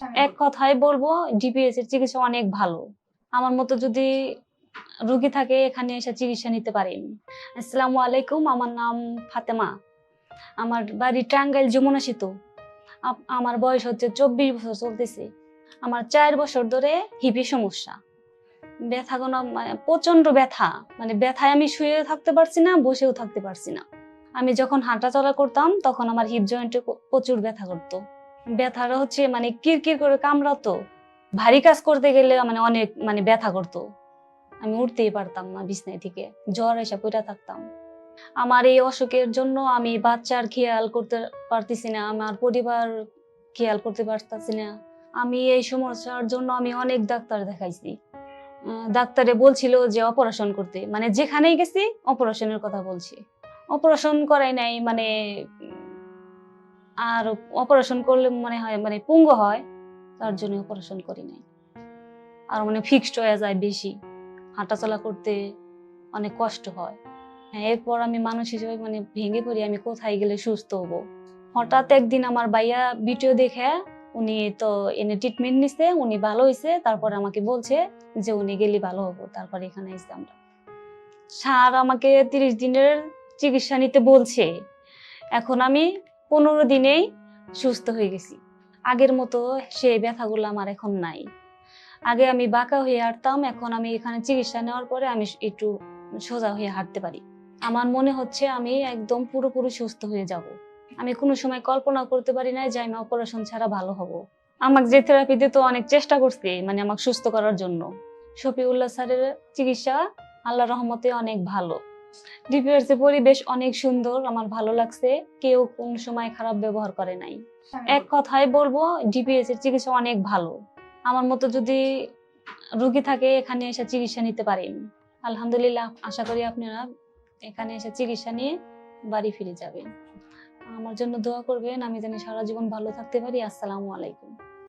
এক কথায় বলব ডিপিএস এর চিকিৎসা অনেক ভালো। আমার মতো যদি রুগী থাকে, এখানে এসে চিকিৎসা নিতে পারেন আসসালামু আলাইকুম, আমার নাম ফাতেমা। আমার বাড়ি টাঙ্গাইল, যমুনা সেতু। আমার বয়স হচ্ছে চব্বিশ বছর, চলতেছে। আমার চার বছর ধরে হিপি সমস্যা। ব্যথা কোনো মানে প্রচণ্ড ব্যথা। মানে ব্যথায় আমি শুয়ে থাকতে পারছি না, বসেও থাকতে পারছি না। আমি যখন হাঁটা চলা করতাম, তখন আমার হিপ জয়েন্টে প্রচুর ব্যথা করতো। ব্যথাটা হচ্ছে মানে কিরকির করে কামড়াতো। ভারী কাজ করতে গেলে মানে অনেক মানে ব্যথা করতো। আমি উঠতেই পারতাম না বিছনায় থেকে, জ্বর এসে পড়ে থাকতাম। আমার এই অসুখের জন্য আমি বাচ্চার খেয়াল করতে পারতেছি না, আমার পরিবার খেয়াল করতে পারতেছি না। আমি এই সমস্যার জন্য আমি অনেক ডাক্তার দেখাইছি। ডাক্তারে বলছিল যে অপারেশন করতে মানে যেখানেই গেছি অপারেশনের কথা বলছি। অপারেশন করাই নাই মানে আর অপারেশন করলে মনে হয় মানে পুঙ্গ হয়, তার জন্য অপারেশন করি নাই। আর মানে ফিক্সড হয়ে যায় বেশি। হাঁটাচলা করতে অনেক কষ্ট হয়। হ্যাঁ এরপর আমি মানুষ হিসেবে মানে ভেঙে পড়ি, আমি কোথায় গেলে সুস্থ হব? হঠাৎ একদিন আমার ভাইয়া ভিডিও দেখে, উনি তো এনে ট্রিটমেন্ট নিছে, উনি ভালো হয়েছে তারপর আমাকে বলছে যে উনি গেলে ভালো হব, তারপর এখানে এসে আমরা। স্যার আমাকে তিরিশ দিনের চিকিৎসা নিতে বলছে। এখন আমি পনেরো দিনেই সুস্থ হয়ে গেছি। আগের মতো সেই ব্যথাগুলো আমার এখন নাই। আগে আমি বাঁকা হয়ে হাঁটতাম, এখন আমি এখানে চিকিৎসা নেওয়ার পরে আমি একটু সোজা হয়ে হাঁটতে পারি। আমার মনে হচ্ছে আমি একদম পুরোপুরি সুস্থ হয়ে যাব। আমি কোনো সময় কল্পনা করতে পারি না যে আমি অপারেশন ছাড়া ভালো হব। আমাকে যে থেরাপিতে তো অনেক চেষ্টা করছে মানে আমাকে সুস্থ করার জন্য। শফিউল্লাহ স্যারের চিকিৎসা আল্লাহ রহমতে অনেক ভালো। ডিপিআরসি পরিবেশ অনেক সুন্দর আমার ভালো লাগছে। কেউ কোন সময় খারাপ ব্যবহার করে নাই। এক কথায় বলব ডিপিএস এর চিকিৎসা অনেক ভালো। আমার মতো যদি রোগী থাকে এখানে এসে চিকিৎসা নিতে পারেন। আলহামদুলিল্লাহ আশা করি আপনারা এখানে এসে চিকিৎসা নিয়ে বাড়ি ফিরে যাবেন। আমার জন্য দোয়া করবেন আমি জানি সারা জীবন ভালো থাকতে পারি। আসসালামু আলাইকুম।